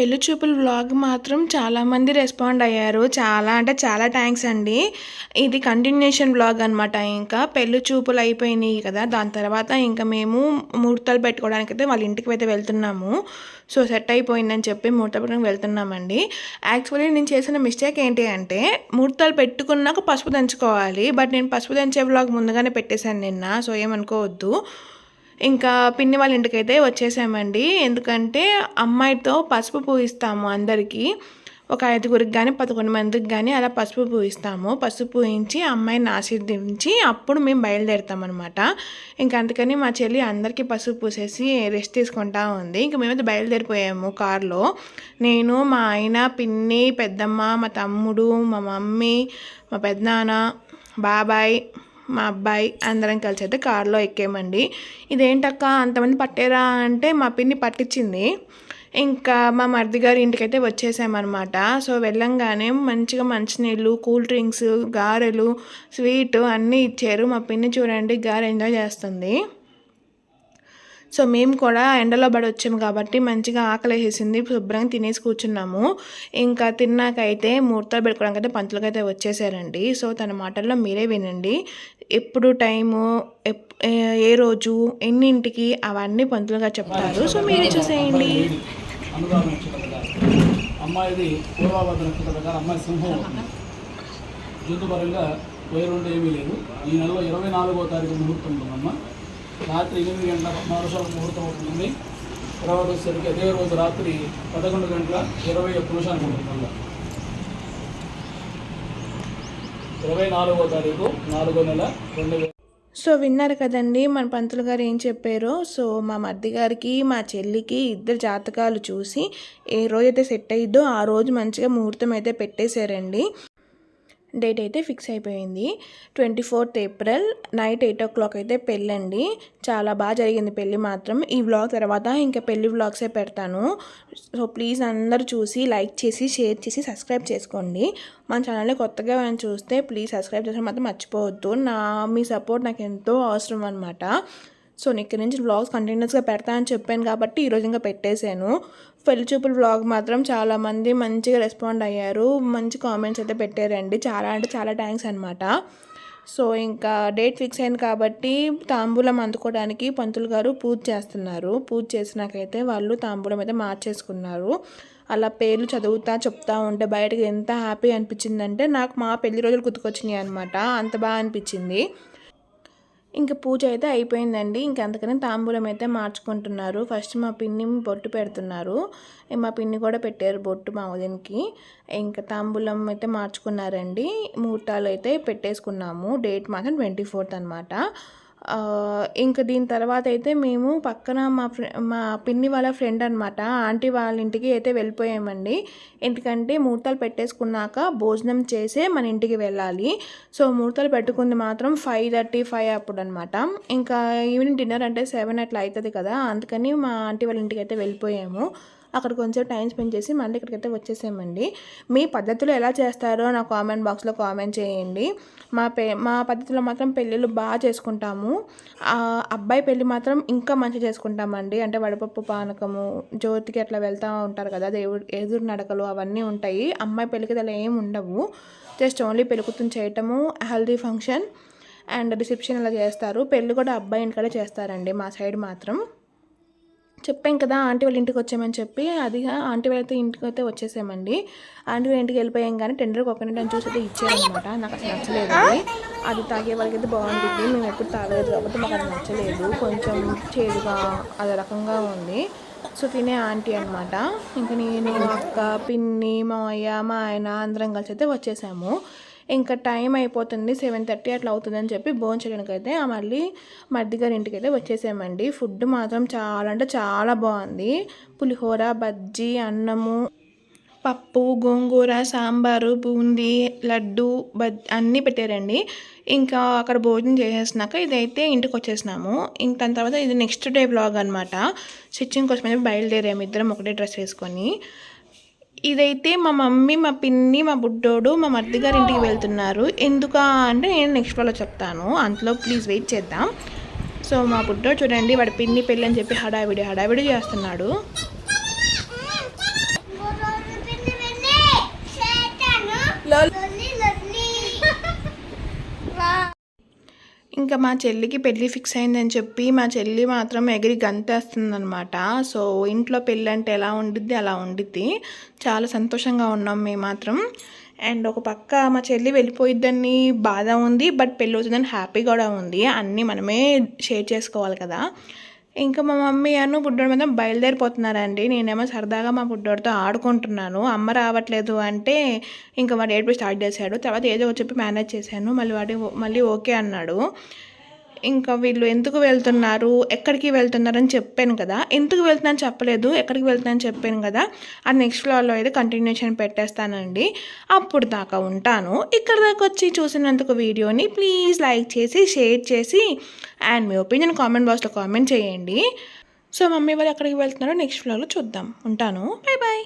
పెళ్ళి చూపుల వ్లాగ్ మాత్రం చాలామంది రెస్పాండ్ అయ్యారు. చాలా అంటే చాలా థ్యాంక్స్ అండి. ఇది కంటిన్యూషన్ వ్లాగ్ అనమాట ఇంకా. పెళ్ళి చూపులు అయిపోయినాయి కదా. దాని తర్వాత ఇంకా మేము ముహూర్తాలు పెట్టుకోవడానికి అయితే వాళ్ళ ఇంటికి అయితే వెళ్తున్నాము. సో సెట్ అయిపోయిందని చెప్పి ముహూర్తాలు పెట్టుకుని వెళ్తున్నామండి. యాక్చువల్లీ నేను చేసిన మిస్టేక్ ఏంటి అంటే ముహూర్తాలు పెట్టుకున్నాక పసుపు దంచుకోవాలి. బట్ నేను పసుపు దంచే వ్లాగ్ ముందుగానే పెట్టేశాను నిన్న. సో ఏమనుకోవద్దు. ఇంకా పిన్ని వాళ్ళ ఇంటికైతే వచ్చేసామండి. ఎందుకంటే అమ్మాయితో పసుపు పూయిస్తాము అందరికీ. ఒక ఐదుగురికి కానీ పదకొండు మందికి కానీ అలా పసుపు పూయిస్తాము. పసుపు పూయించి అమ్మాయిని ఆశీర్దించి అప్పుడు మేము బయలుదేరుతాం అనమాట ఇంకా అందుకని మా చెల్లి అందరికీ పసుపు పూసేసి రెస్ట్ తీసుకుంటా ఉంది. ఇంక మేమైతే బయలుదేరిపోయాము కారులో. నేను మా ఆయన పిన్ని పెద్దమ్మ మా తమ్ముడు మా మమ్మీ మా పెద్దనాన్న బాబాయ్ మా అబ్బాయి అందరం కలిసి అయితే కారులో ఎక్కామండి. ఇదేంటక్క అంతమంది పట్టారా అంటే మా పిన్ని పట్టించింది. ఇంకా మా మరిది గారి ఇంటికైతే వచ్చేసామన్నమాట. సో వెళ్ళంగానే మంచిగా మంచినీళ్ళు కూల్ డ్రింక్స్ గారెలు స్వీట్ అన్నీ ఇచ్చారు. మా పిన్ని చూడండి గారు ఎంజాయ్ చేస్తుంది. సో మేము కూడా ఎండలో పడి వచ్చాము కాబట్టి మంచిగా ఆకలి వేసేసింది శుభ్రంగా తినేసి కూర్చున్నాము. ఇంకా తిన్నాకైతే ముహూర్తాలు పెట్టుకోవడానికి అయితే పంతులకు అయితే వచ్చేసారండి. సో తన మాటల్లో మీరే వినండి. ఎప్పుడు టైము ఏ రోజు ఎన్నింటికి అవన్నీ పంతులుగా చెప్తారు. సో మీరే చూసేయండి. అమ్మాయిది పూర్వాభద్ర నక్షత్రం ప్రకారం అమ్మాయి సింహం. జంతుపరంగా వేరుంటే ఏమీ లేదు. ఈ నెలలో ఇరవై నాలుగో తారీఖు ముహూర్తం ఉందమ్మా. రాత్రి ఎనిమిది గంటల పద్నాలుగు నిమిషాలకు ముహూర్తం అవుతుంది తర్వాత వచ్చేసరికి అదే రోజు రాత్రి పదకొండు గంటల ఇరవై ఒక్క నిమిషానికి ఉంటుంది ఇరవై నాలుగో తారీఖు నాలుగో నెల రెండు వేల సో విన్నారు కదండి మన పంతులు గారు ఏం చెప్పారో. సో మా మర్ది గారికి మా చెల్లికి ఇద్దరు జాతకాలు చూసి ఏ రోజైతే సెట్ అయ్యిద్దో ఆ రోజు మంచిగా ముహూర్తం అయితే పెట్టేశారండి. డేట్ అయితే ఫిక్స్ అయిపోయింది. Twenty fourth April night eight o'clock అయితే పెళ్ళండి. చాలా బాగా జరిగింది పెళ్ళి మాత్రం. ఈ వ్లాగ్ తర్వాత ఇంకా పెళ్ళి వ్లాగ్సే పెడతాను. సో ప్లీజ్ అందరూ చూసి లైక్ చేసి షేర్ చేసి సబ్స్క్రైబ్ చేసుకోండి. మన ఛానల్ని కొత్తగా మనం చూస్తే ప్లీజ్ సబ్స్క్రైబ్ చేసిన మాత్రం మర్చిపోవద్దు. నా మీ సపోర్ట్ నాకు ఎంతో అవసరం అనమాట సో నేను ఇక్కడి నుంచి వ్లాగ్స్ కంటిన్యూస్గా పెడతా అని చెప్పాను కాబట్టి ఈరోజు ఇంకా పెట్టేశాను. పెళ్ళి చూపుల వ్లాగ్ మాత్రం చాలామంది మంచిగా రెస్పాండ్ అయ్యారు. మంచి కామెంట్స్ అయితే పెట్టారండి. చాలా అంటే చాలా థ్యాంక్స్ అనమాట సో ఇంకా డేట్ ఫిక్స్ అయింది కాబట్టి తాంబూలం అందుకోవడానికి పంతులు గారు పూజ చేస్తున్నారు. పూజ చేసినాకైతే వాళ్ళు తాంబూలం అయితే మార్చేసుకున్నారు. అలా పేర్లు చదువుతా చెప్తా ఉంటే బయటకు ఎంత హ్యాపీ అనిపించిందంటే నాకు మా పెళ్ళి రోజులు గుర్తుకొచ్చినాయి అనమాట అంత బాగా అనిపించింది. ఇంకా పూజ అయితే అయిపోయిందండి. ఇంకా అందుకని తాంబూలం అయితే మార్చుకుంటున్నారు. ఫస్ట్ మా పిన్ని బొట్టు పెడుతున్నారు. మా పిన్ని కూడా పెట్టారు బొట్టు మా ఉదయనికి ఇంకా తాంబూలం అయితే మార్చుకున్నారండి. ముహూర్తాలు అయితే పెట్టేసుకున్నాము. డేట్ మాత్రం ట్వంటీ ఫోర్త్ అనమాట ఇంకా దీని తర్వాత అయితే మేము పక్కన మా మా పిన్ని వాళ్ళ ఫ్రెండ్ అనమాట ఆంటీ వాళ్ళ ఇంటికి అయితే వెళ్ళిపోయామండి. ఎందుకంటే ముహూర్తాలు పెట్టేసుకున్నాక భోజనం చేసే మన ఇంటికి వెళ్ళాలి. సో ముహూర్తాలు పెట్టుకుంది మాత్రం ఫైవ్ థర్టీ ఫైవ్ అప్పుడు అనమాట ఇంకా ఈవినింగ్ డిన్నర్ అంటే సెవెన్ అట్లా అవుతుంది కదా. అందుకని మా ఆంటీ వాళ్ళ ఇంటికి అయితే వెళ్ళిపోయాము. అక్కడ కొంచెం టైం స్పెండ్ చేసి మళ్ళీ ఇక్కడికైతే వచ్చేసామండి. మీ పద్ధతులు ఎలా చేస్తారో నా కామెంట్ బాక్స్లో కామెంట్ చేయండి. మా పె మా పద్ధతిలో మాత్రం పెళ్ళిళ్ళు బాగా చేసుకుంటాము. అబ్బాయి పెళ్ళి మాత్రం ఇంకా మంచిగా చేసుకుంటామండి. అంటే వడపప్పు పానకము జ్యోతికి అట్లా వెళ్తూ ఉంటారు కదా దేవుడు ఎదురు నడకలు అవన్నీ ఉంటాయి. అమ్మాయి పెళ్ళికి అలా ఏమి ఉండవు. జస్ట్ ఓన్లీ పెళ్ళికూతుని చేయటము హెల్దీ ఫంక్షన్ అండ్ రిసెప్షన్ అలా చేస్తారు. పెళ్ళి కూడా అబ్బాయి ఇంటికడే చేస్తారండి మా సైడ్ మాత్రం. చెప్పాం కదా ఆంటీ వాళ్ళ ఇంటికి వచ్చామని చెప్పి అది ఆంటీ వాళ్ళైతే ఇంటికి అయితే వచ్చేసామండి. ఆంటీ వాళ్ళ ఇంటికి వెళ్ళిపోయాం కానీ టెండర్ కోకోనట్ అని చూసి అయితే ఇచ్చారనమాట నాకు అసలు నచ్చలేదు అది. తాగే వాళ్ళకైతే బాగుంటుంది. మేము ఎప్పుడు తాగలేదు కాబట్టి మాకు అది నచ్చలేదు. కొంచెం చేదుగా అదే రకంగా ఉంది. సో తినే ఆంటీ అనమాట ఇంకా నేను అక్క పిన్ని మా అయ్య మా ఆయన అందరం కలిసి అయితే వచ్చేసాము. ఇంకా టైం అయిపోతుంది సెవెన్ థర్టీ అట్లా అవుతుందని చెప్పి భోంచడానికి అయితే మళ్ళీ మర్ది గారి ఇంటికి అయితే వచ్చేసామండి. ఫుడ్ మాత్రం చాలా అంటే చాలా బాగుంది. పులిహోర బజ్జీ అన్నము పప్పు గోంగూర సాంబారు బూందీ లడ్డు బజ్ అన్నీ పెట్టారండి. ఇంకా అక్కడ భోజనం చేసేసినాక ఇదైతే ఇంటికి వచ్చేసినాము. ఇంక దాని తర్వాత ఇది నెక్స్ట్ డే బ్లాగ్ అనమాట స్టిచ్చింగ్ కోసం అయితే బయలుదేరాము ఇద్దరం ఒకటే డ్రెస్ వేసుకొని. ఇదైతే మా మమ్మీ మా పిన్ని మా బుడ్డోడు మా మర్ది గారి ఇంటికి వెళ్తున్నారు. ఎందుకా అంటే నేను నెక్స్ట్ వాళ్ళలో చెప్తాను. అంతలో ప్లీజ్ వెయిట్ చేద్దాం. సో మా బుడ్డోడు చూడండి వాడి పిన్ని పెళ్ళి అని చెప్పి హడావిడి హడావిడి చేస్తున్నాడు. ఇంకా మా చెల్లికి పెళ్ళి ఫిక్స్ అయిందని చెప్పి మా చెల్లి మాత్రం ఎగిరి గంతేస్తుందనమాట సో ఇంట్లో పెళ్ళి అంటే ఎలా ఉండిద్ది అలా ఉండిద్ది. చాలా సంతోషంగా ఉన్నాం మేము మాత్రం. అండ్ ఒక పక్క మా చెల్లి వెళ్ళిపోయిద్దని బాధ ఉంది బట్ పెళ్ళి అవుతుందని హ్యాపీ కూడా ఉంది. అన్నీ మనమే షేర్ చేసుకోవాలి కదా. ఇంకా మా మమ్మీ అను బుడ్డోడు మొత్తం బయలుదేరిపోతున్నారండి. నేనేమో సరదాగా మా బుడ్డోడితో ఆడుకుంటున్నాను. అమ్మ రావట్లేదు అంటే ఇంకా వాడు ఏడుపు స్టార్ట్ చేశాడు. తర్వాత ఏదో ఒకటి చెప్పి మేనేజ్ చేశాను. మళ్ళీ వాడి మళ్ళీ ఓకే అన్నాడు. ఇంకా వీళ్ళు ఎందుకు వెళ్తున్నారు ఎక్కడికి వెళ్తున్నారు అని చెప్పాను కదా. ఎందుకు వెళ్తున్నాను చెప్పలేదు ఎక్కడికి వెళ్తున్నాను చెప్పాను కదా. ఆ నెక్స్ట్ ఫ్లోర్లో అయితే కంటిన్యూషన్ పెట్టేస్తానండి. అప్పుడు దాకా ఉంటాను. ఇక్కడ దాకా వచ్చి చూసినందుకు వీడియోని ప్లీజ్ లైక్ చేసి షేర్ చేసి అండ్ మీ ఒపీనియన్ కామెంట్ బాక్స్లో కామెంట్ చేయండి. సో మమ్మీ వాళ్ళు ఎక్కడికి వెళ్తున్నారో నెక్స్ట్ ఫ్లోర్లో చూద్దాం. ఉంటాను. Bye bye